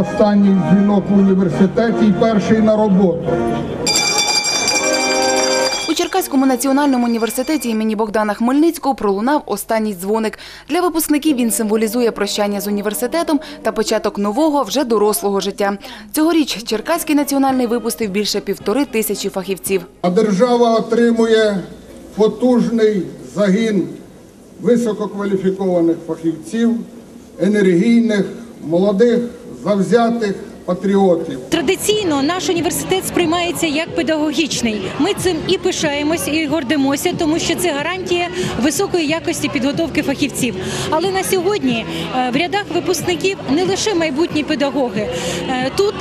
останній дзвінок в університеті і перший на роботу. У Черкаському національному університеті імені Богдана Хмельницького пролунав останній дзвоник. Для випускників він символізує прощання з університетом та початок нового, вже дорослого життя. Цьогоріч Черкаський національний випустив більше півтори тисячі фахівців. А держава отримує потужний загін висококваліфікованих фахівців, енергійних, молодих, завзятих патріотів. Традиційно наш університет сприймається як педагогічний. Ми цим і пишаємось, і гордимося, тому що це гарантія високої якості підготовки фахівців. Але на сьогодні е, в рядах випускників не лише майбутні педагоги. Е, Тут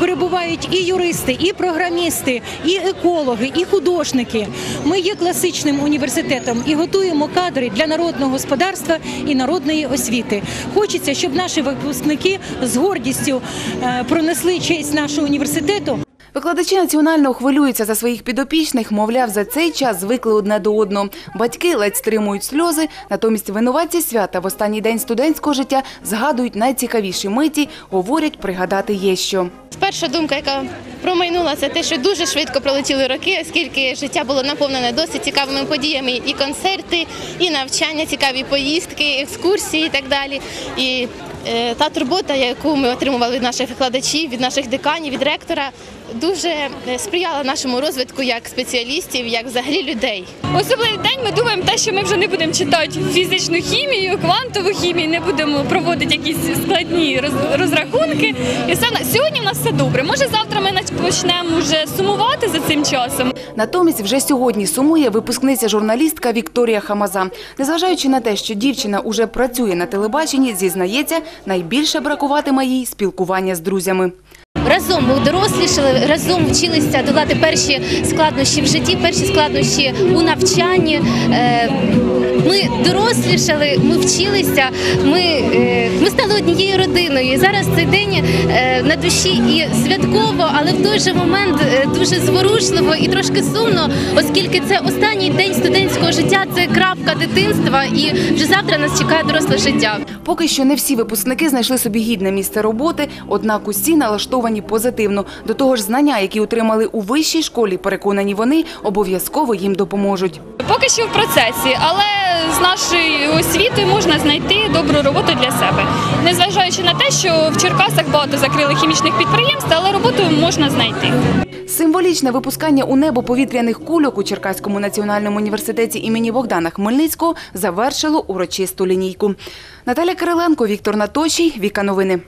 перебувають і юристи, і програмісти, і екологи, і художники. Ми є класичним університетом і готуємо кадри для народного господарства і народної освіти. Хочеться, щоб наші випускники з гордістю е, пронесли честь нашого університету. Викладачі національного хвилюються за своїх підопічних, мовляв, за цей час звикли одне до одного. Батьки ледь стримують сльози, натомість винуватці свята в останній день студентського життя згадують найцікавіші миті, говорять, пригадати є що. Перша думка, яка промайнула, це те, що дуже швидко пролетіли роки, оскільки життя було наповнене досить цікавими подіями, і концерти, і навчання, цікаві поїздки, екскурсії і так далі. І та турбота, яку ми отримували від наших викладачів, від наших деканів, від ректора, дуже е, сприяла нашому розвитку як спеціалістів, як взагалі людей. Особливий день ми думаємо те, що ми вже не будемо читати фізичну хімію, квантову хімію, не будемо проводити якісь складні роз- розрахунки. І все сьогодні в нас все добре. Може, завтра ми почнемо вже сумувати за цим часом. Натомість вже сьогодні сумує випускниця журналістка Вікторія Хамаза. Незважаючи на те, що дівчина уже працює на телебаченні, зізнається, найбільше бракуватиме їй спілкування з друзями. Разом ми дорослішали, разом вчилися долати перші складнощі в житті, перші складнощі у навчанні. Е, Ми дорослішали, ми вчилися, ми, е, стали однією родиною. Зараз цей день е, на душі і святково, але в той же момент дуже зворушливо і трошки сумно, оскільки це останній день студентського життя, це крапка дитинства, і вже завтра нас чекає доросле життя. Поки що не всі випускники знайшли собі гідне місце роботи, однак усі налаштовані позитивно. До того ж, знання, які отримали у вищій школі, переконані вони, обов'язково їм допоможуть. Поки що в процесі, але з нашої освіти можна знайти добру роботу для себе. Незважаючи на те, що в Черкасах багато закрили хімічних підприємств, але роботу можна знайти. Символічне випускання у небо повітряних кульок у Черкаському національному університеті імені Богдана Хмельницького завершило урочисту лінійку. Наталя Кириленко, Віктор Наточій, Віка Новини.